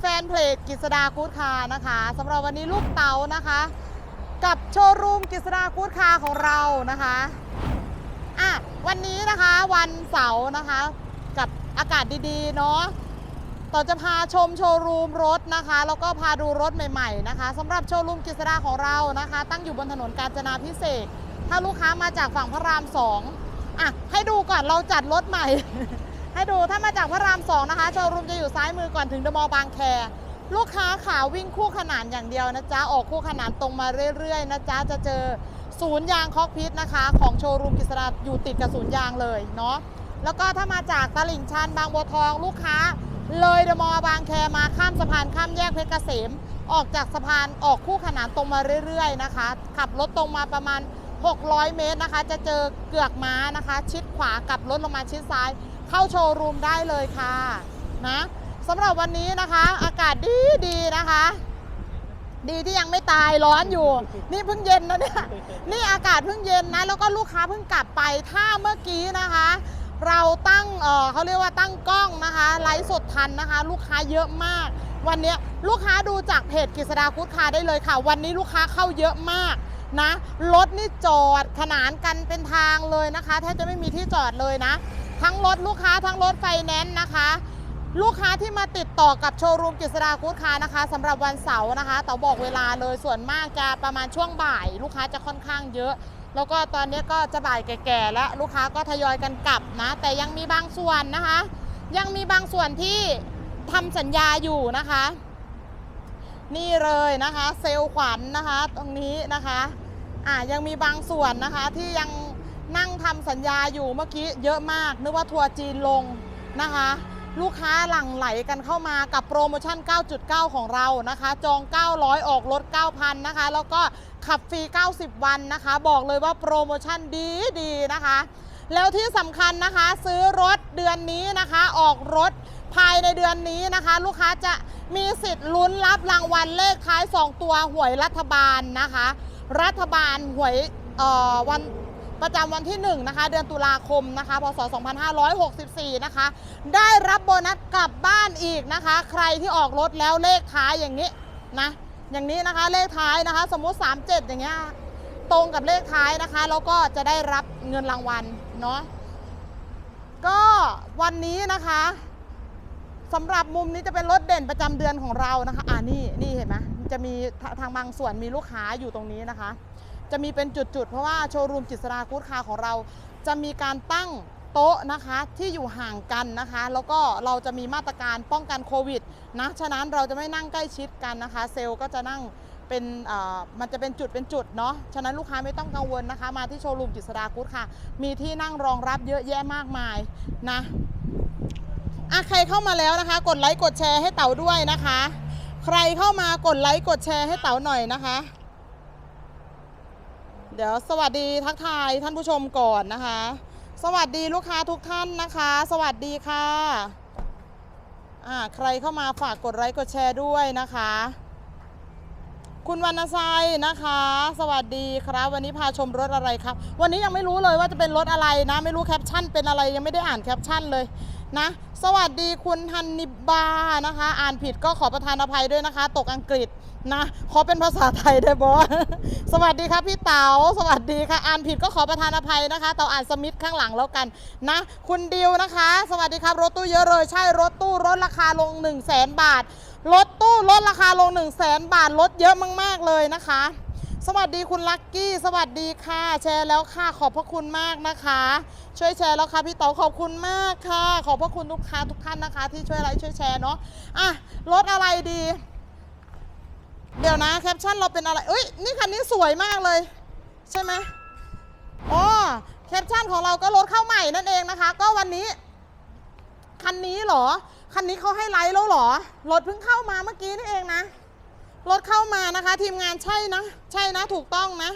แฟนเพจกิษดากูดคาร์นะคะสำหรับวันนี้ลูกเต๋านะคะ กับโชว์รูมกิษดากูดคาร์ของเรานะคะอะวันนี้นะคะวันเสาร์นะคะ กับอากาศดีๆเนาะต่อจะพาชมโชว์รูมรถนะคะ แล้วก็พาดูรถใหม่ๆนะคะสำหรับโชว์รูมกิษดาของเรานะคะ ตั้งอยู่บนถนนกาญจนาพิเศษ ถ้าลูกค้ามาจากฝั่งพระรามสองอะให้ดูก่อนเราจัดรถใหม่ ให้ดูถ้ามาจากพระรามสองนะคะโชว์รูมจะอยู่ซ้ายมือก่อนถึงเดอะมอลล์บางแค ลูกค้าขาวิ่งคู่ขนานอย่างเดียวนะจ๊ะ ออกคู่ขนานตรงมาเรื่อยๆนะจ๊ะ จะเจอศูนย์ยางคอกพิษนะคะ ของโชว์รูมกิษดาอยู่ติดกับศูนย์ยางเลยเนาะแล้วก็ถ้ามาจากตลิ่งชันบางบัวทองลูกค้า เลยเดอะมอลล์บางแคมาข้ามสะพานข้ามแยกเพชรเกษมออกจากสะพานออกคู่ขนานตรงมาเรื่อยๆนะคะ ขับรถตรงมาประมาณ 600 เมตรนะคะ จะเจอเกือกม้านะคะ ชิดขวากลับรถลงมาชิดซ้าย เข้าโชว์รูมได้เลยค่ะนะสำหรับวันนี้นะคะ อากาศดีดีนะคะ ดีที่ยังไม่ตายร้อนอยู่ นี่เพิ่งเย็นนะเนี่ยนี่อากาศเพิ่งเย็นนะ แล้วก็ลูกค้าเพิ่งกลับไปถ้าเมื่อกี้นะคะ เราตั้งเออเขาเรียกว่าตั้งกล้องนะคะ ไลฟ์สดทันนะคะ ลูกค้าเยอะมาก วันนี้ลูกค้าดูจากเพจกฤษดาคุดคาได้เลยค่ะ วันนี้ลูกค้าเข้าเยอะมากนะรถนี่จอดขนานกันเป็นทางเลยนะคะแทบจะไม่มีที่จอดเลยนะ ทั้งรถลูกค้าทั้งรถไฟแนนซ์นะคะ ลูกค้าที่มาติดต่อกับโชว์รูมกฤษดาคูดคานะคะสำหรับวันเสาร์นะคะเต๋าบอกเวลาเลยส่วนมากจะประมาณช่วงบ่าย ลูกค้าจะค่อนข้างเยอะ แล้วก็ตอนนี้ก็จะบ่ายแก่ๆแล้วลูกค้าก็ทยอยกันกลับนะ แต่ยังมีบางส่วนนะคะ ยังมีบางส่วนที่ทำสัญญาอยู่นะคะ นี่เลยนะคะ เซลล์ขวัญนะคะ ตรงนี้นะคะอะยังมีบางส่วนนะคะที่ยัง นั่งทำสัญญาอยู่เมื่อกี้เยอะมาก นึกว่าทัวร์จีนลงนะคะ ลูกค้าหลั่งไหลกันเข้ามากับโปรโมชั่น 9.9 ของเรานะคะ จอง 900 ออกรถ9,000 นะคะ แล้วก็ขับฟรี 90 วันนะคะ บอกเลยว่าโปรโมชั่นดีดีนะคะ แล้วที่สำคัญนะคะซื้อรถเดือนนี้นะคะ ออกรถภายในเดือนนี้นะคะ ลูกค้าจะมีสิทธิ์ลุ้นรับรางวัลเลขท้าย 2 ตัวหวยรัฐบาลนะคะ รัฐบาลหวยวัน ประจำวันที่ 1 นะคะ เดือนตุลาคมนะคะ พศ 2564 นะคะ ได้รับโบนัสกลับบ้านอีกนะคะ ใครที่ออกรถแล้วเลขท้ายอย่างนี้นะ อย่างนี้นะคะเลขท้ายนะคะ สมมุติ 37 อย่างเงี้ย ตรงกับเลขท้ายนะคะ แล้วก็จะได้รับเงินรางวัลเนาะ ก็วันนี้นะคะสำหรับมุมนี้จะเป็นรถเด่นประจำเดือนของเรานะคะ อ่านี่ นี่เห็นไหมจะมีทาทางบางส่วนมีลูกค้าอยู่ตรงนี้นะคะ จะมีเป็นจุดๆ เพราะว่าโชว์รูมจิตรรากูดคาของเรา จะมีการตั้งโต๊ะนะคะที่อยู่ห่างกันนะคะ แล้วก็เราจะมีมาตรการป้องกันโควิดนะฉะนั้นเราจะไม่นั่งใกล้ชิดกันนะคะ เซลล์ก็จะนั่งเป็นมันจะเป็นจุดเป็นจุดเนาะ ฉะนั้นลูกค้าไม่ต้องกังวลนะคะ มาที่โชว์รูมจิตรรากูดค่ะ มีที่นั่งรองรับเยอะแยะมากมายนะอะใครเข้ามาแล้วนะคะ กดไลค์กดแชร์ให้เต๋าด้วยนะคะ ใครเข้ามากดไลค์กดแชร์ให้เต๋าหน่อยนะคะ เดี๋ยวสวัสดีทักทายท่านผู้ชมก่อนนะคะ สวัสดีลูกค้าทุกท่านนะคะ สวัสดีค่ะอ่าใครเข้ามาฝากกดไลค์กดแชร์ด้วยนะคะ คุณวรรณชัยนะคะ สวัสดีครับ วันนี้พาชมรถอะไรครับ วันนี้ยังไม่รู้เลยว่าจะเป็นรถอะไรนะ ไม่รู้แคปชั่นเป็นอะไรยังไม่ได้อ่านแคปชั่นเลยนะ สวัสดีคุณฮันนิบานะคะ อ่านผิดก็ขอประทานอภัยด้วยนะคะ ตกอังกฤษนะขอเป็นภาษาไทยได้บอสวัสดีครับพี่เต๋าสวัสดีค่ะ อ่านผิดก็ขอประทานอภัยนะคะเต๋าอ่านสมิธข้างหลังแล้วกันนะ คุณดิวนะคะ สวัสดีครับรถตู้เยอะเลยใช่รถตู้ลดราคาลง 1 0 0 0 0แสนบาทรถตู้ลดราคาลง 1 0 0 0 0แสนบาทลดเยอะมาก ๆ เลยนะคะ สวัสดีคุณลักกี้ สวัสดีค่ะ แชร์แล้วค่ะขอบพระคุณมากนะคะ ช่วยแชร์แล้วค่ะพี่เต๋อขอบคุณมากค่ะ ขอบพระคุณทุกค้าทุกท่านนะคะ ที่ช่วยไลค์ช่วยแชร์เนาะอะรถอะไรดี เดี๋ยวนะแคปชั่นเราเป็นอะไรเอ้ยนี่คันนี้สวยมากเลย ใช่ไหมอ๋อแคปชั่นของเราก็รถเข้าใหม่นั่นเองนะคะ ก็วันนี้ คันนี้หรอ คันนี้เขาให้ไลค์แล้วหรอ รถเพิ่งเข้ามาเมื่อกี้นี่เองนะ รถเข้ามานะคะ ทีมงานใช่นะ ใช่นะถูกต้องนะ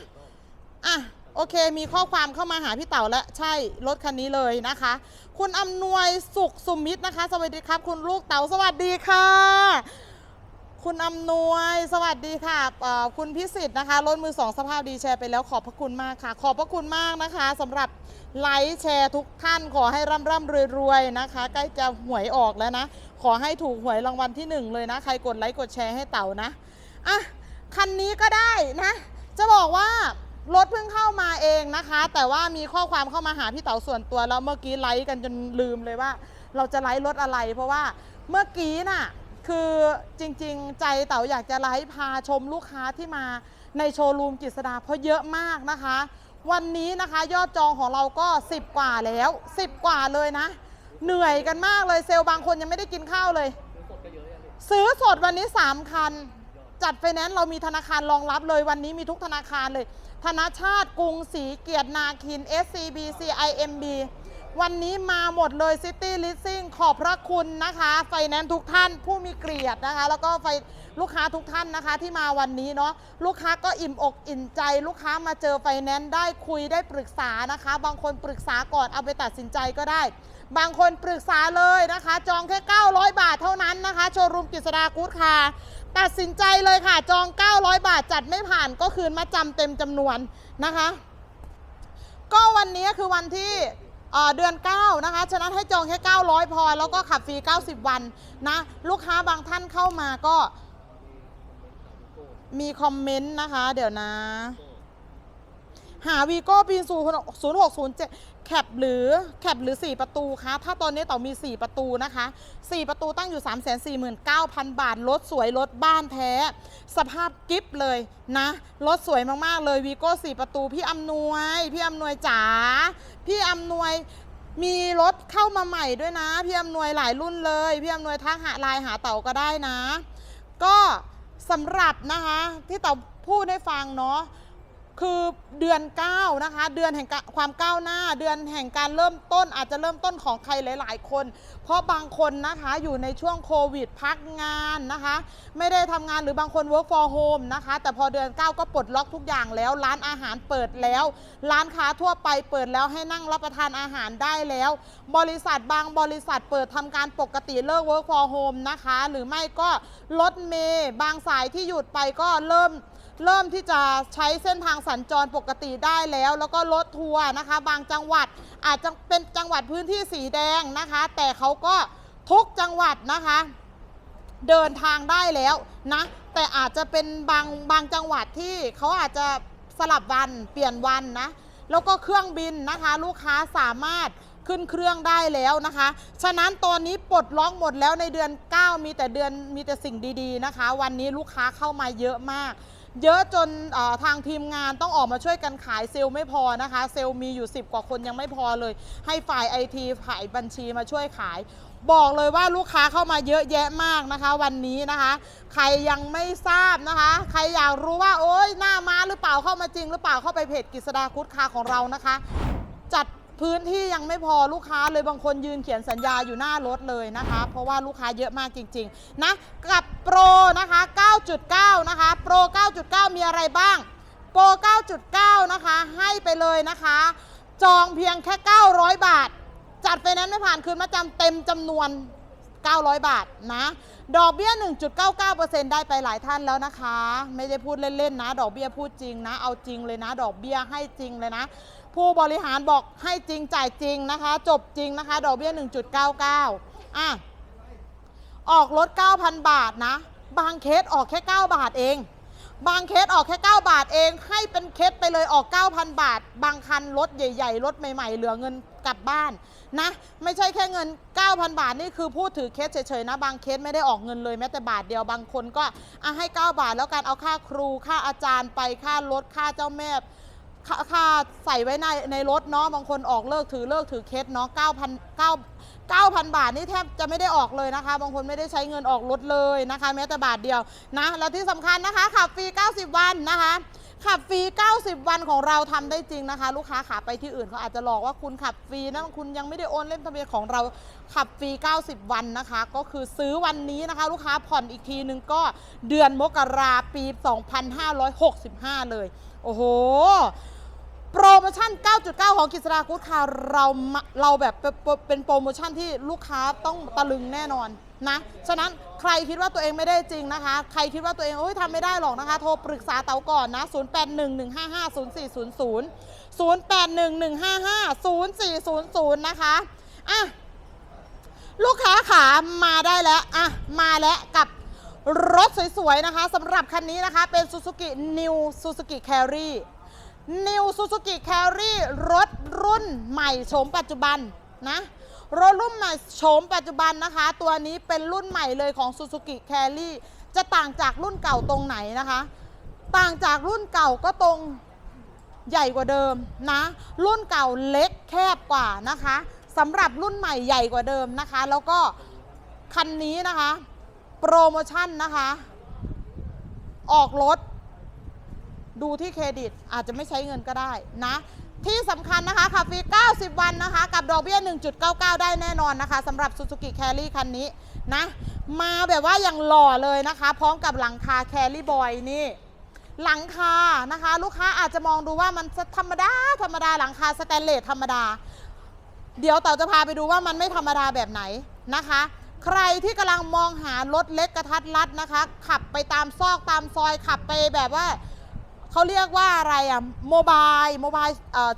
อะโอเค มีข้อความเข้ามาหาพี่เต๋าแล้ว ใช่ รถคันนี้เลยนะคะ คุณอำนวยสุขสุมิตรนะคะ สวัสดีครับ คุณลูกเต๋าสวัสดีค่ะ คุณอำนวย สวัสดีค่ะคุณพิสิทธิ์นะคะรถมือสองสภาพดีแชร์ไปแล้วขอบพระคุณมากค่ะ ขอบพระคุณมากนะคะสำหรับไลค์แชร์ทุกท่านขอให้ร่ำร่ำรวยรวยๆนะคะ ใกล้จะหวยออกแล้วนะ ขอให้ถูกหวยรางวัลที่หนึ่งเลยนะ ใครกดไลค์กดแชร์ให้เต่านะอะคันนี้ก็ได้นะ จะบอกว่ารถเพิ่งเข้ามาเองนะคะ แต่ว่ามีข้อความเข้ามาหาพี่เต๋าส่วนตัวแล้วเมื่อกี้ไลค์กันจนลืมเลยว่า เราจะไลค์รถอะไร เพราะว่าเมื่อกี้น่ะ คือจริงๆ ใจเต๋าอยากจะไลค์พาชมลูกค้าที่มาในโชว์รูมกฤษดาเพราะเยอะมากนะคะ วันนี้นะคะยอดจองของเราก็ 10 กว่าแล้ว 10 กว่าเลยนะ เหนื่อยกันมากเลยเซลล์บางคนยังไม่ได้กินข้าวเลย ซื้อสดวันนี้ 3 คัน จัดไฟแนนซ์เรามีธนาคารรองรับเลยวันนี้มีทุกธนาคารเลย ธนาชาติกรุงศรีเกียรตินาคิน SCB CIMB วันนี้มาหมดเลย City Leasing ขอบพระคุณนะคะไฟแนนซ์ทุกท่านผู้มีเกียรตินะคะ แล้วก็ไฟลูกค้าทุกท่านนะคะที่มาวันนี้เนาะลูกค้าก็อิ่มอกอิ่มใจ ลูกค้ามาเจอไฟแนนซ์ได้คุยได้ปรึกษานะคะ บางคนปรึกษาก่อนเอาไปตัดสินใจก็ได้ บางคนปรึกษาเลยนะคะ จองแค่ 900 บาทเท่านั้นนะคะโชว์รูมกฤษดากู๊ดคาร์ตัดสินใจเลยค่ะ จอง 900 บาทจัดไม่ผ่านก็คืนมาจำเต็มจำนวนนะคะ ก็วันนี้คือวันที่ เอ่อเดือน 9 นะคะ ฉะนั้นให้จองแค่ 900 พอ แล้วก็ขับฟรี 90 วันนะ ลูกค้าบางท่านเข้ามาก็ มีคอมเมนต์นะคะ เดี๋ยวนะ หาวีโก้ปีศูนย์หกศูนย์เจ็ดแคปหรือแคปหรือ 4 ประตูคะถ้าตอนนี้ต่อมี 4 ประตูนะคะ 4 ประตูตั้งอยู่ 3 4 9 0 0 0 บาท รถสวย รถบ้านแท้ สภาพกิฟเลยนะ รถสวยมาก ๆ เลยวีโก้4ประตู พี่อำนวย พี่อำนวยจ๋า พี่อำนวยมีรถเข้ามาใหม่ด้วยนะ พี่อำนวยหลายรุ่นเลย พี่อำนวยทักหาลายหาเต่าก็ได้นะ ก็สำหรับนะคะที่เต่าพูดให้ฟังเนาะ คือเดือน 9 นะคะ เดือนแห่งความก้าวหน้า เดือนแห่งการเริ่มต้น อาจจะเริ่มต้นของใครหลาย ๆ คน เพราะบางคนนะคะอยู่ในช่วงโควิดพักงานนะคะ ไม่ได้ทำงานหรือบางคน work for home นะคะ แต่พอเดือน 9 ก็ปลดล็อกทุกอย่างแล้ว ร้านอาหารเปิดแล้ว ร้านค้าทั่วไปเปิดแล้วให้นั่งรับประทานอาหารได้แล้ว บริษัทบางบริษัทเปิดทำการปกติเลิก work for home นะคะ หรือไม่ก็รถเมย์บางสายที่หยุดไปก็เริ่ม เริ่มที่จะใช้เส้นทางสัญจรปกติได้แล้ว แล้วก็รถทัวร์นะคะ บางจังหวัดอาจจะเป็นจังหวัดพื้นที่สีแดงนะคะ แต่เขาก็ทุกจังหวัดนะคะ เดินทางได้แล้วนะแต่อาจจะเป็นบางบางจังหวัดที่เขาอาจจะสลับวันเปลี่ยนวันนะแล้วก็เครื่องบินนะคะ ลูกค้าสามารถขึ้นเครื่องได้แล้วนะคะ ฉะนั้นตอนนี้ปลดล็อกหมดแล้วในเดือน 9 มีแต่เดือนมีแต่สิ่งดีๆนะคะ วันนี้ลูกค้าเข้ามาเยอะมาก เยอะจนทางทีมงานต้องออกมาช่วยกันขายเซลล์ไม่พอนะคะ เซลล์มีอยู่ 10 กว่าคนยังไม่พอเลย ให้ฝ่ายไอทีฝ่ายบัญชีมาช่วยขาย บอกเลยว่าลูกค้าเข้ามาเยอะแยะมากนะคะ วันนี้นะคะ ใครยังไม่ทราบนะคะ ใครอยากรู้ว่าโอ๊ยหน้าม้าหรือเปล่าเข้ามาจริง หรือเปล่าเข้าไปเพจกิษดาคุดคาของเรานะคะ จัด พื้นที่ยังไม่พอลูกค้าเลยบางคนยืนเขียนสัญญาอยู่หน้ารถเลยนะคะ เพราะว่าลูกค้าเยอะมากจริง ๆ นะ กับโปรนะคะ 9.9 นะคะ โปร 9.9 มีอะไรบ้าง โปร 9.9 นะคะ ให้ไปเลยนะคะ จองเพียงแค่ 900 บาท จัดไปนั้นไม่ผ่านคืนมาจำเต็มจำนวน 900 บาทนะ ดอกเบี้ย 1.99%ได้ไปหลายท่านแล้วนะคะ ไม่ได้พูดเล่นๆนะ ดอกเบี้ยพูดจริงนะ เอาจริงเลยนะ ดอกเบี้ยให้จริงเลยนะ ผู้บริหารบอกให้จริงจ่ายจริงนะคะ จบจริงนะคะ ดอกเบี้ย 1.99 อะ ออกรถ 9,000 บาทนะ บางเคสออกแค่ 9 บาทเอง บางเคสออกแค่ 9 บาทเอง ให้เป็นเคสไปเลยออก 9,000 บาท บางคันรถใหญ่ ๆ รถใหม่ ๆ เหลือเงินกลับบ้านนะ ไม่ใช่แค่เงิน 9,000 บาทนี่คือพูดถือเคสเฉยๆนะ บางเคสไม่ได้ออกเงินเลยแม้แต่บาทเดียวบางคนก็อะให้ 9 บาทแล้วการเอาค่าครูค่าอาจารย์ไปค่ารถค่าเจ้าแม่ ค่าใส่ไว้ในในรถเนาะบางคนออกเลิกถือเลิกถือเคสเนาะ9,000 9 9,000 บาทนี่แทบจะไม่ได้ออกเลยนะคะ บางคนไม่ได้ใช้เงินออกรถเลยนะคะ แม้แต่บาทเดียวนะแล้วที่สำคัญนะคะขับฟรี 90 วันนะคะขับฟรี 90 วันของเราทำได้จริงนะคะ ลูกค้าขาไปที่อื่นเขาอาจจะหลอกว่าคุณขับฟรีนะคุณยังไม่ได้โอนเล่มทะเบียนของเราขับฟรี 90 วันนะคะ ก็คือซื้อวันนี้นะคะ ลูกค้าผ่อนอีกทีนึงก็เดือนมกราปี 2565 เลย โอ้โห โปรโมชั่น 9.9 ของกิษรากู๊ดคาร์เราเราแบบเป็นเป็นโปรโมชั่นที่ลูกค้าต้องตะลึงแน่นอนนะ ฉะนั้นใครคิดว่าตัวเองไม่ได้จริงนะคะ ใครคิดว่าตัวเองโอ้ยทำไม่ได้หรอกนะคะ โทรปรึกษาเต๋าก่อนนะ 0811550400 0811550400 นะคะอะลูกค้าขามาได้แล้วอะมาแล้วกับรถสวยๆนะคะสำหรับคันนี้นะคะเป็น Suzuki New Suzuki Carry New Suzuki Carry รถรุ่นใหม่โฉมปัจจุบันนะรถรุ่นใหม่โฉมปัจจุบันนะคะ ตัวนี้เป็นรุ่นใหม่เลยของ Suzuki Carry จะต่างจากรุ่นเก่าตรงไหนนะคะ ต่างจากรุ่นเก่าก็ตรงใหญ่กว่าเดิมนะ รุ่นเก่าเล็กแคบกว่านะคะสำหรับรุ่นใหม่ใหญ่กว่าเดิมนะคะ แล้วก็คันนี้นะคะ โปรโมชั่นนะคะ ออกรถ ดูที่เครดิตอาจจะไม่ใช้เงินก็ได้นะ ที่สำคัญนะคะขับฟรี 90 วันนะคะ กับดอกเบี้ย 1.99 ได้แน่นอนนะคะสำหรับ Suzuki Carry คันนี้นะ มาแบบว่าอย่างหล่อเลยนะคะ พร้อมกับหลังคา Carry Boy นี่ หลังคานะคะ ลูกค้าอาจจะมองดูว่ามันธรรมดา ธรรมดาหลังคาสแตนเลสธรรมดา เดี๋ยวเต่าจะพาไปดูว่ามันไม่ธรรมดาแบบไหนนะคะใครที่กำลังมองหารถเล็กกระทัดรัดนะคะ ขับไปตามซอกตามซอยขับไปแบบว่า เขาเรียกว่าอะไรอะโมบายโมบาย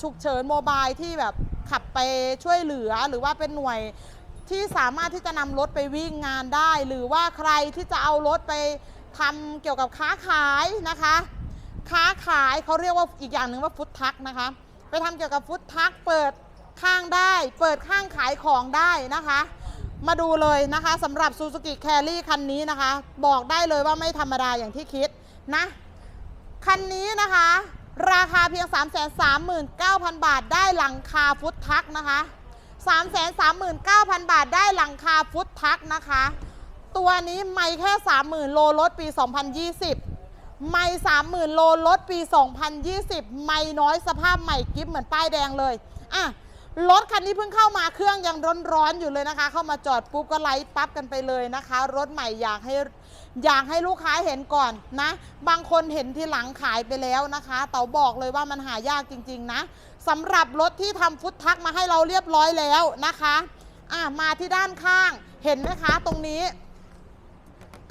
ฉุกเฉินโมบายที่แบบขับไปช่วยเหลือหรือว่าเป็นหน่วยที่สามารถที่จะนำรถไปวิ่งงานได้ หรือว่าใครที่จะเอารถไปทำเกี่ยวกับค้าขายนะคะ ค้าขายเขาเรียกว่าอีกอย่างหนึ่งว่าฟุตทักนะคะ ไปทำเกี่ยวกับฟุตทักเปิดข้างได้ เปิดข้างขายของได้นะคะ มาดูเลยนะคะสำหรับ Suzuki Carry คันนี้นะคะ บอกได้เลยว่าไม่ธรรมดาอย่างที่คิดนะ คันนี้นะคะ ราคาเพียง 339,000 บาทได้หลังคาฟุตทักนะคะ 339,000 บาทได้หลังคาฟุตทักนะคะ ตัวนี้ไม่แค่ 30,000 โลลดปี 2020ไม่30,000โลลดปี 2020 ไม่น้อยสภาพใหม่กิฟเหมือนป้ายแดงเลย อะ รถคันนี้เพิ่งเข้ามาเครื่องยังร้อนๆอยู่เลยนะคะ เข้ามาจอดปุ๊บก็ไลท์ปั๊บกันไปเลยนะคะ รถใหม่อยากให้อยากให้ลูกค้าเห็นก่อนนะ บางคนเห็นทีหลังขายไปแล้วนะคะเต๋าบอกเลยว่ามันหายากจริง ๆ นะสำหรับรถที่ทำฟุตทักมาให้เราเรียบร้อยแล้วนะคะอะมาที่ด้านข้างเห็นไหมคะตรงนี้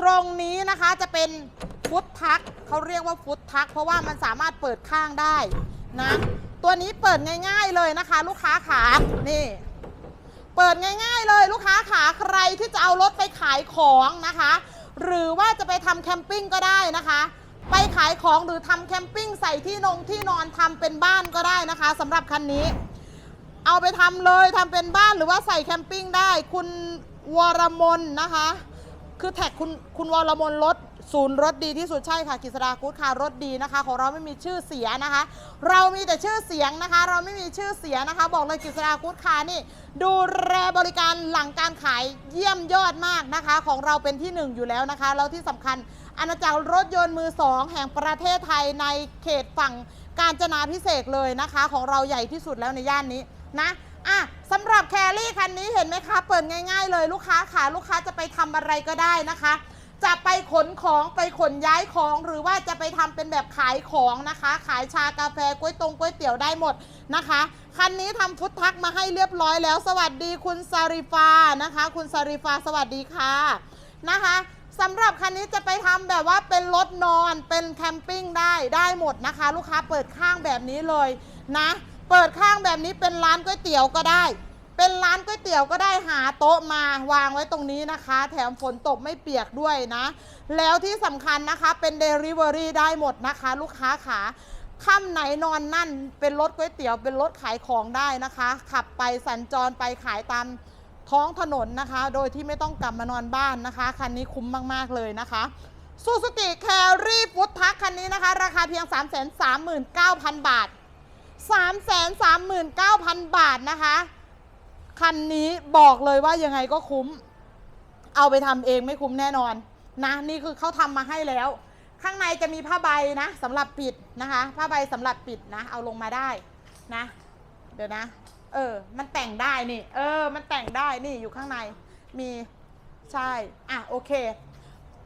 ตรงนี้นะคะจะเป็นฟุตทักเขาเรียกว่าฟุตทัก เพราะว่ามันสามารถเปิดข้างได้นะ ตัวนี้เปิดง่ายๆเลยนะคะ ลูกค้าขานี่เปิดง่ายๆเลยลูกค้าขาใครที่จะเอารถไปขายของนะคะ หรือว่าจะไปทำแคมปิ้งก็ได้นะคะ ไปขายของหรือทำแคมปิ้งใส่ที่นงที่นอนทำเป็นบ้านก็ได้นะคะสำหรับคันนี้ เอาไปทำเลยทำเป็นบ้านหรือว่าใส่แคมปิ้งได้ คุณวรมนนะคะ คือแท็กคุณคุณวรมนรถศูนย์รถดีที่สุดใช่ค่ะกิษดากู๊ดค่ะรถดีนะคะ ของเราไม่มีชื่อเสียนะคะ เรามีแต่ชื่อเสียงนะคะ เราไม่มีชื่อเสียนะคะ บอกเลยกิษดากู๊ดค่ะนี่ ดูแลบริการหลังการขายเยี่ยมยอดมากนะคะ ของเราเป็นที่หนึ่งอยู่แล้วนะคะแล้วที่สำคัญอาณาจักรรถยนต์มือสองแห่งประเทศไทยในเขตฝั่งกาญจนาพิเศษเลยนะคะ ของเราใหญ่ที่สุดแล้วในย่านนี้นะ อะสำหรับแครี่คันนี้เห็นไหมคะ เปิดง่ายๆเลยลูกค้าขาลูกค้าจะไปทำอะไรก็ได้นะคะ จะไปขนของไปขนย้ายของหรือว่าจะไปทำเป็นแบบขายของนะคะ ขายชากาแฟก๋วยตรงก๋วยเตี๋ยวได้หมดนะคะ คันนี้ทำฟุตทักมาให้เรียบร้อยแล้ว สวัสดีคุณซาริฟานะคะ คุณซาริฟาสวัสดีค่ะนะคะสำหรับคันนี้จะไปทำแบบว่าเป็นรถนอนเป็นแคมปิ้งได้ได้หมดนะคะ ลูกค้าเปิดข้างแบบนี้เลยนะ เปิดข้างแบบนี้เป็นร้านก๋วยเตี๋ยวก็ได้ เป็นร้านก๋วยเตี๋ยวก็ได้หาโต๊ะมาวางไว้ตรงนี้นะคะ แถมฝนตกไม่เปียกด้วยนะ แล้วที่สำคัญนะคะเป็น Delivery ได้หมดนะคะ ลูกค้าขาค่ำไหนนอนนั่นเป็นรถก๋วยเตี๋ยวเป็นรถขายของได้นะคะ ขับไปสัญจรไปขายตามท้องถนนนะคะ โดยที่ไม่ต้องกลับมานอนบ้านนะคะ คันนี้คุ้มมากๆเลยนะคะซูซูกิแครี่ฟุตทักคันนี้นะคะ ราคาเพียง 339,000 บาท 339,000 บาทนะคะ คันนี้บอกเลยว่ายังไงก็คุ้ม เอาไปทำเองไม่คุ้มแน่นอนนะ นี่คือเขาทำมาให้แล้ว ข้างในจะมีผ้าใบนะสำหรับปิดนะคะ ผ้าใบสำหรับปิดนะ เอาลงมาได้นะ เดี๋ยวนะ เออ มันแต่งได้นี่ เออ มันแต่งได้นี่อยู่ข้างในมีใช่ อะโอเค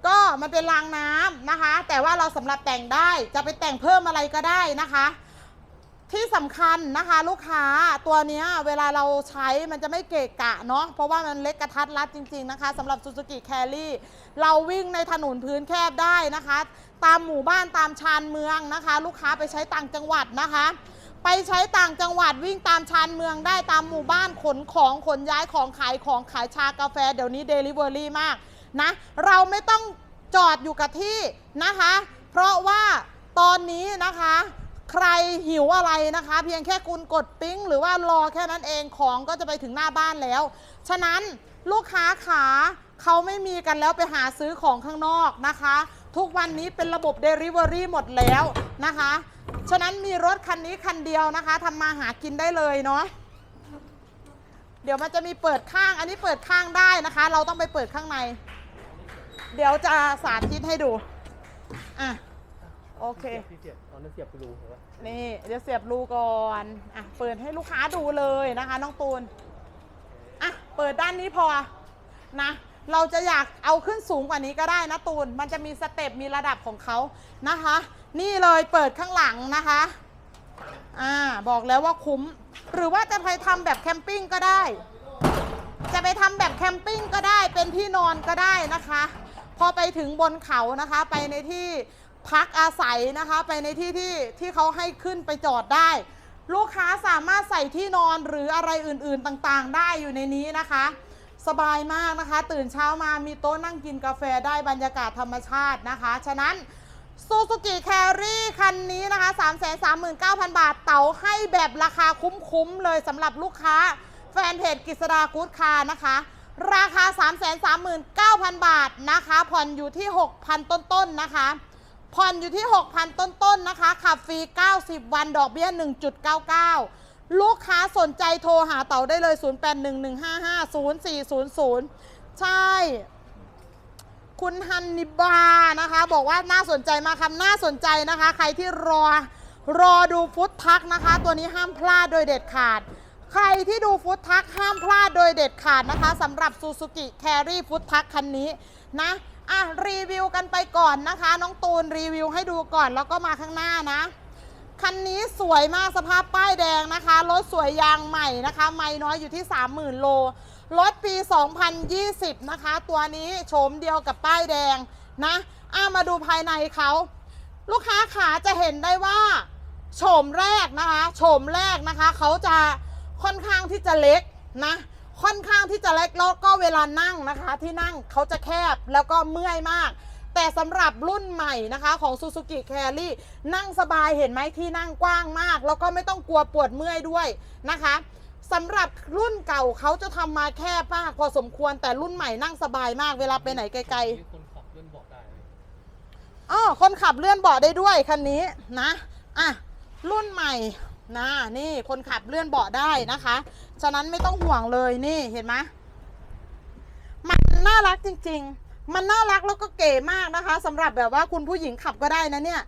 ก็มันเป็นรางน้ำนะคะ แต่ว่าเราสำหรับแต่งได้จะไปแต่งเพิ่มอะไรก็ได้นะคะ ที่สำคัญนะคะลูกค้าตัวเนี้ยเวลาเราใช้มันจะไม่เกะกะเนาะเพราะว่ามันเล็กกระทัดรัดจริง ๆ นะคะสำหรับ Suzuki Carry เราวิ่งในถนนพื้นแคบได้นะคะ ตามหมู่บ้านตามชานเมืองนะคะ ลูกค้าไปใช้ต่างจังหวัดนะคะ ไปใช้ต่างจังหวัดวิ่งตามชานเมืองได้ตามหมู่บ้านขนของขนย้ายของขายของขายชากาแฟ เดี๋ยวนี้ Delivery มากนะเราไม่ต้องจอดอยู่กับที่นะคะ เพราะว่าตอนนี้นะคะ ใครหิวอะไรนะคะ เพียงแค่คุณกดปิ๊งหรือว่ารอแค่นั้นเองของก็จะไปถึงหน้าบ้านแล้ว ฉะนั้นลูกค้าขาเขาไม่มีกันแล้วไปหาซื้อของข้างนอกนะคะ ทุกวันนี้เป็นระบบ Delivery หมดแล้วนะคะ ฉะนั้นมีรถคันนี้คันเดียวนะคะทำมาหากินได้เลยเนาะเดี๋ยวมันจะมีเปิดข้าง อันนี้เปิดข้างได้นะคะ เราต้องไปเปิดข้างใน เดี๋ยวจะสาธิตให้ดูอะโอเค อนนั้นเสียบไปรูเห็นปะนี่เดี๋ยวเสียบรูก่อนอะเปิดให้ลูกค้าดูเลยนะคะ น้องตูนอะเปิดด้านนี้พอนะเราจะอยากเอาขึ้นสูงกว่านี้ก็ได้นะตูน มันจะมีสเต็ปมีระดับของเขานะคะ นี่เลยเปิดข้างหลังนะคะ อ่า บอกแล้วว่าคุ้ม หรือว่าจะไปทำแบบแคมปิ้งก็ได้ จะไปทำแบบแคมปิ้งก็ได้ เป็นที่นอนก็ได้นะคะ พอไปถึงบนเขานะคะ ไปในที่ พักอาศัยนะคะ ไปในที่ที่ที่เขาให้ขึ้นไปจอดได้ ลูกค้าสามารถใส่ที่นอนหรืออะไรอื่นๆต่างๆ ได้อยู่ในนี้นะคะ สบายมากนะคะ ตื่นเช้ามามีโต๊ะนั่งกินกาแฟได้บรรยากาศธรรมชาตินะคะ ฉะนั้น Suzuki Carry คันนี้นะคะ 339,000 บาท เต๋าให้แบบราคาคุ้มๆเลยสำหรับลูกค้า แฟนเพจกิษดากู๊ดคาร์นะคะ ราคา 339,000 บาทนะคะ ผ่อนอยู่ที่ 6,000 ต้นๆนะคะ ผ่อนอยู่ที่ 6,000 ต้นๆนะคะขับฟรี 90 วันดอกเบี้ย 1.99 ลูกค้าสนใจโทรหาเต๋าได้เลย 0811550400 ใช่ คุณฮันนิบานะคะ บอกว่าน่าสนใจมากคำน่าสนใจนะคะ ใครที่รอรอดูฟุตทักนะคะ ตัวนี้ห้ามพลาดโดยเด็ดขาด ใครที่ดูฟุตทักห้ามพลาดโดยเด็ดขาดนะคะสำหรับ Suzuki Carry ฟุตทักคันนี้นะ อะรีวิวกันไปก่อนนะคะ น้องตูนรีวิวให้ดูก่อนแล้วก็มาข้างหน้านะ คันนี้สวยมากสภาพป้ายแดงนะคะ รถสวยยางใหม่นะคะ ไม่น้อยอยู่ที่ 30,000 โล รถปี 2020 นะคะ ตัวนี้โฉมเดียวกับป้ายแดงนะอะมาดูภายในเขาลูกค้าขาจะเห็นได้ว่าโฉมแรกนะคะโฉมแรกนะคะ เขาจะค่อนข้างที่จะเล็กนะ ค่อนข้างที่จะเล็กแล้วก็เวลานั่งนะคะ ที่นั่งเขาจะแคบแล้วก็เมื่อยมาก แต่สำหรับรุ่นใหม่นะคะของ Suzuki Carry นั่งสบายเห็นไหมที่นั่งกว้างมาก แล้วก็ไม่ต้องกลัวปวดเมื่อยด้วยนะคะสำหรับรุ่นเก่าเขาจะทำมาแคบมากพอสมควรแต่รุ่นใหม่นั่งสบายมากเวลาไปไหนไกลๆมีคนขับเลื่อนเบาะได้เลยอ๋อคนขับเลื่อนเบาะได้ด้วยคันนี้นะอะรุ่นใหม่ นะนี่คนขับเลื่อนเบาะได้นะคะ ฉะนั้นไม่ต้องห่วงเลยนี่เห็นไหมมันน่ารักจริง ๆ มันน่ารักแล้วก็เก๋มากนะคะสำหรับแบบว่าคุณผู้หญิงขับก็ได้นะเนี่ย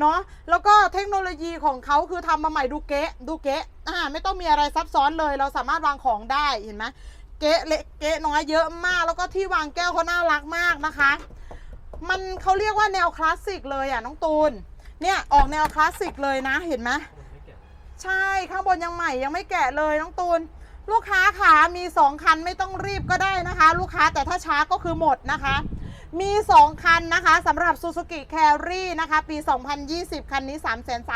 เนาะแล้วก็เทคโนโลยีของเขาคือทำมาใหม่ดูเก๊ะดูเก๊ะอ่าไม่ต้องมีอะไรซับซ้อนเลย เราสามารถวางของได้เห็นไหมเก๊ะเละเก๊ะน้อยเยอะมาก แล้วก็ที่วางแก้วเขาน่ารักมากนะคะ มันเขาเรียกว่าแนวคลาสสิกเลยอะน้องตูนเนี่ยออกแนวคลาสสิกเลยนะเห็นไหมคนไม่แก่ ใช่ข้างบนยังใหม่ยังไม่แกะเลยน้องตูน ลูกค้าขามี 2 คันไม่ต้องรีบก็ได้นะคะ ลูกค้าแต่ถ้าช้าก็คือหมดนะคะ มี 2 คันนะคะสำหรับ Suzuki Carry นะคะ ปี 2020 คันนี้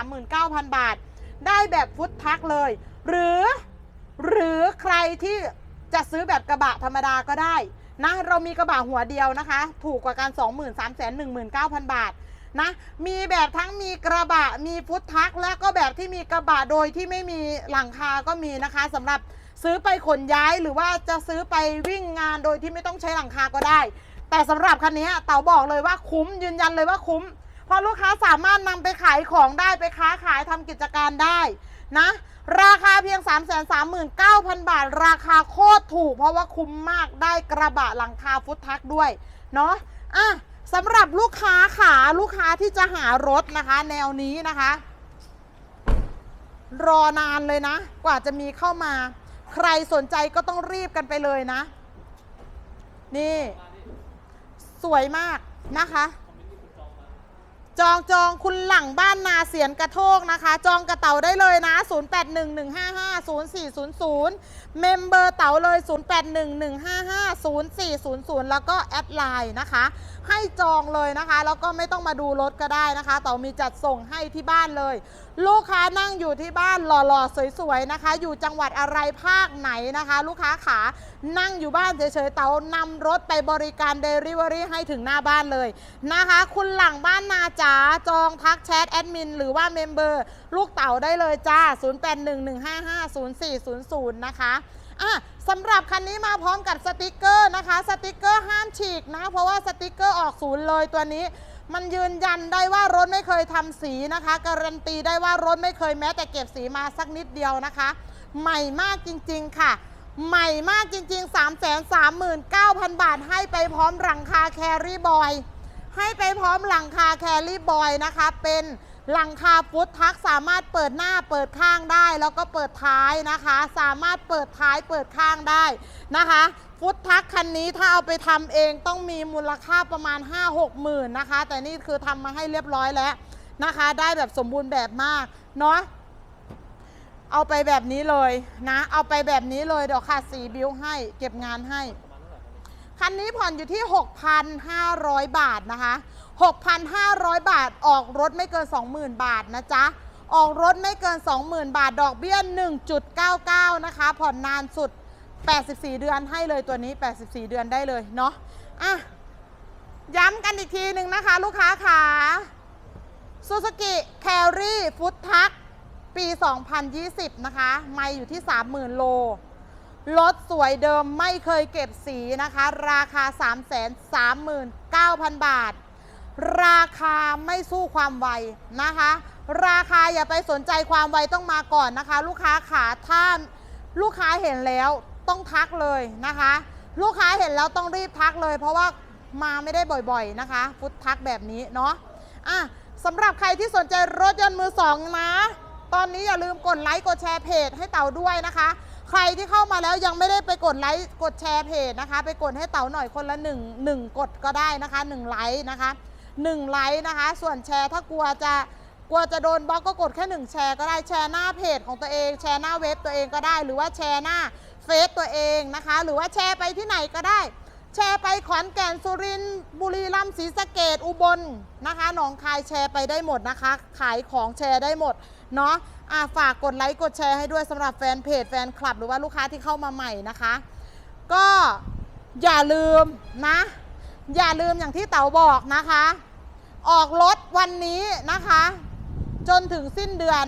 339,000 บาท ได้แบบฟุตทักเลย หรือ หรือใครที่จะซื้อแบบกระบะธรรมดาก็ได้นะเรามีกระบะหัวเดียวนะคะ ถูกกว่ากัน23,19,000 บาท นะ มีแบบทั้งมีกระบะ มีฟุตทัก และก็แบบที่มีกระบะโดยที่ไม่มีหลังคาก็มีนะคะสำหรับซื้อไปขนย้ายหรือว่าจะซื้อไปวิ่งงานโดยที่ไม่ต้องใช้หลังคาก็ได้ แต่สำหรับคันนี้เต๋าบอกเลยว่าคุ้มยืนยันเลยว่าคุ้มเพราะลูกค้าสามารถนำไปขายของได้ไปค้าขายทำกิจการได้นะราคาเพียง 3 3 9 0 0 0 บาท ราคาโคตรถูก เพราะว่าคุ้มมากได้กระบะหลังคาฟุตทักด้วย เนาะอะ สำหรับลูกค้าขาลูกค้าที่จะหารถนะคะ แนวนี้นะคะ รอนานเลยนะ กว่าจะมีเข้ามา ใครสนใจก็ต้องรีบกันไปเลยนะ นี่ สวยมากนะคะ จองจองคุณหลังบ้านนาเสียนกระโทกนะคะ จองกระเต่าได้เลยนะ 0811550400 เมมเบอร์เต๋าเลย 0811550400 แล้วก็แอดไลน์นะคะ ให้จองเลยนะคะ แล้วก็ไม่ต้องมาดูรถก็ได้นะคะ เต๋ามีจัดส่งให้ที่บ้านเลย ลูกค้านั่งอยู่ที่บ้านหล่อๆสวยๆนะคะ อยู่จังหวัดอะไรภาคไหนนะคะ ลูกค้าขานั่งอยู่บ้านเฉยๆเตานำรถไปบริการเดลิเวอรี่ให้ถึงหน้าบ้านเลยนะคะ คุณหลังบ้านนาจ๋าจองทักแชทแอดมินหรือว่าเมมเบอร์ลูกเต๋าได้เลยจ้า 0811550400 นะคะอะสำหรับคันนี้มาพร้อมกับสติกเกอร์นะคะ สติกเกอร์ห้ามฉีกนะ เพราะว่าสติกเกอร์ออกศูนย์เลยตัวนี้ มันยืนยันได้ว่ารถไม่เคยทำสีนะคะ การันตีได้ว่ารถไม่เคยแม้แต่เก็บสีมาสักนิดเดียวนะคะ ใหม่มากจริง ๆ ค่ะ ใหม่มากจริง ๆ 3 3 9 0 0 0 บาท ให้ไปพร้อมหลังคาแครี่บอย ให้ไปพร้อมหลังคาแครี่บอยนะคะ เป็น หลังคาฟุตทักสามารถเปิดหน้าเปิดข้างได้ แล้วก็เปิดท้ายนะคะ สามารถเปิดท้ายเปิดข้างได้นะคะ ฟุตทักคันนี้ถ้าเอาไปทำเองต้องมีมูลค่าประมาณ 5-6หมื่นนะคะ แต่นี่คือทำมาให้เรียบร้อยแล้วนะคะ ได้แบบสมบูรณ์แบบมากเนาะเอาไปแบบนี้เลยนะ เอาไปแบบนี้เลยเดี๋ยวค่ะสีบิวให้เก็บงานให้ประมาณเท่าไหร่ครับคันนี้ผ่อนอยู่ที่ 6,500 บาทนะคะ 6,500 บาท ออกรถไม่เกิน 20,000 บาทนะจ๊ะ ออกรถไม่เกิน 20,000 บาท ดอกเบี้ย 1.99 นะคะ ผ่อนนานสุด 84 เดือนให้เลยตัวนี้ 84 เดือนได้เลยเนาะ อะ ย้ำกันอีกทีหนึ่งนะคะ ลูกค้าขาซูซูกิแครี่ฟุตทักปี 2020 นะคะ ไม่อยู่ที่ 30,000 โล รถสวยเดิมไม่เคยเก็บสีนะคะ ราคา 339,000 บาท ราคาไม่สู้ความไวนะคะ ราคาอย่าไปสนใจความไวต้องมาก่อนนะคะ ลูกค้าขาถ้าลูกค้าเห็นแล้วต้องทักเลยนะคะ ลูกค้าเห็นแล้วต้องรีบทักเลย เพราะว่ามาไม่ได้บ่อยๆนะคะฟุตทักแบบนี้เนาะอะสำหรับใครที่สนใจรถยนต์มือสองนะ ตอนนี้อย่าลืมกดไลค์กดแชร์เพจให้เต่าด้วยนะคะ ใครที่เข้ามาแล้วยังไม่ได้ไปกดไลค์กดแชร์เพจนะคะ ไปกดให้เต่าหน่อยคนละหนึ่งหนึ่งกดก็ได้นะคะหนึ่งไลค์นะคะ หนึ่งไลค์นะคะ ส่วนแชร์ถ้ากลัวจะกลัวจะโดนบล็อกก็กดแค่หนึ่งแชร์ก็ได้แชร์หน้าเพจของตัวเอง แชร์หน้าเว็บตัวเองก็ได้ หรือว่าแชร์หน้าเฟซตัวเองนะคะ หรือว่าแชร์ไปที่ไหนก็ได้ แชร์ไปขอนแก่นสุรินทร์บุรีรัมย์ศรีสะเกดอุบลนะคะหนองคายแชร์ไปได้หมดนะคะ ขายของแชร์ได้หมดเนาะอะฝากกดไลค์กดแชร์ให้ด้วยสำหรับแฟนเพจแฟนคลับ หรือว่าลูกค้าที่เข้ามาใหม่นะคะ ก็อย่าลืมนะ อย่าลืมอย่างที่เต๋าบอกนะคะ ออกรถวันนี้นะคะ จนถึงสิ้นเดือน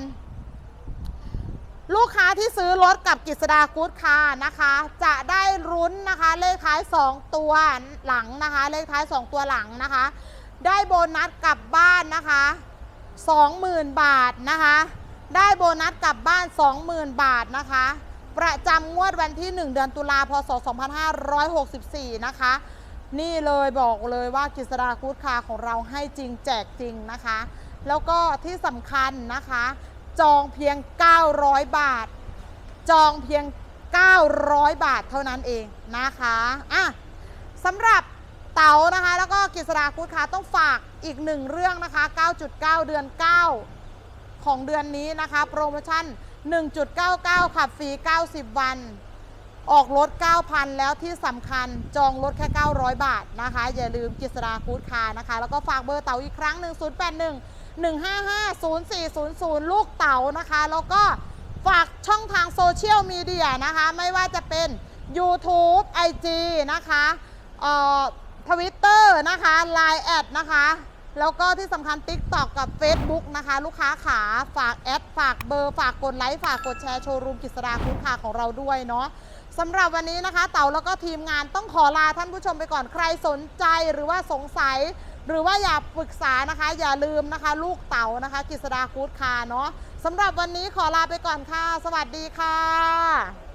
ลูกค้าที่ซื้อรถกับกิษดากู๊ดคาร์นะคะ จะได้รุ้นนะคะ เลขท้าย 2 ตัวหลังนะคะ เลขท้าย 2 ตัวหลังนะคะ ได้โบนัสกลับบ้านนะคะ20,000 บาทนะคะ ได้โบนัสกลับบ้าน 20,000 บาทนะคะ ประจำงวดวันที่ 1 เดือนตุลาพศ 2564 นะคะ นี่เลยบอกเลยว่ากิษดากู๊ดคาของเราให้จริงแจกจริงนะคะ แล้วก็ที่สำคัญนะคะ จองเพียง 900 บาท จองเพียง 900 บาทเท่านั้นเองนะคะอะสำหรับเต๋านะคะ แล้วก็กิษดากู๊ดคาต้องฝากอีกหนึ่งเรื่องนะคะ 9.9 เดือน 9 ของเดือนนี้นะคะ โปรโมชั่น 1.99 ขับฟรี 90 วัน ออกรถ 9,000 แล้วที่สำคัญจองรถแค่ 900 บาทนะคะ อย่าลืมกิษดากู๊ดคานะคะ แล้วก็ฝากเบอร์เต๋าอีกครั้งหนึ่ง081 155-0400 ลูกเต๋านะคะ แล้วก็ฝากช่องทางโซเชียลมีเดียนะคะ ไม่ว่าจะเป็น YouTube IG นะคะเอ่อทวิตเตอร์นะคะ Line แอดนะคะ แล้วก็ที่สำคัญ TikTok กับ Facebook นะคะ ลูกค้าขาฝากแอด ฝากเบอร์ ฝากกดไลค์ ฝากกดแชร์โชว์รูมกิษดาคุณคาของเราด้วยเนาะ สำหรับวันนี้นะคะ เต่าแล้วก็ทีมงานต้องขอลาท่านผู้ชมไปก่อนใครสนใจหรือว่าสงสัย หรือว่าอยากปรึกษานะคะ อย่าลืมนะคะ ลูกเต๋านะคะกิษดาคูดคาร์เนาะสำหรับวันนี้ขอลาไปก่อนค่ะ สวัสดีค่ะ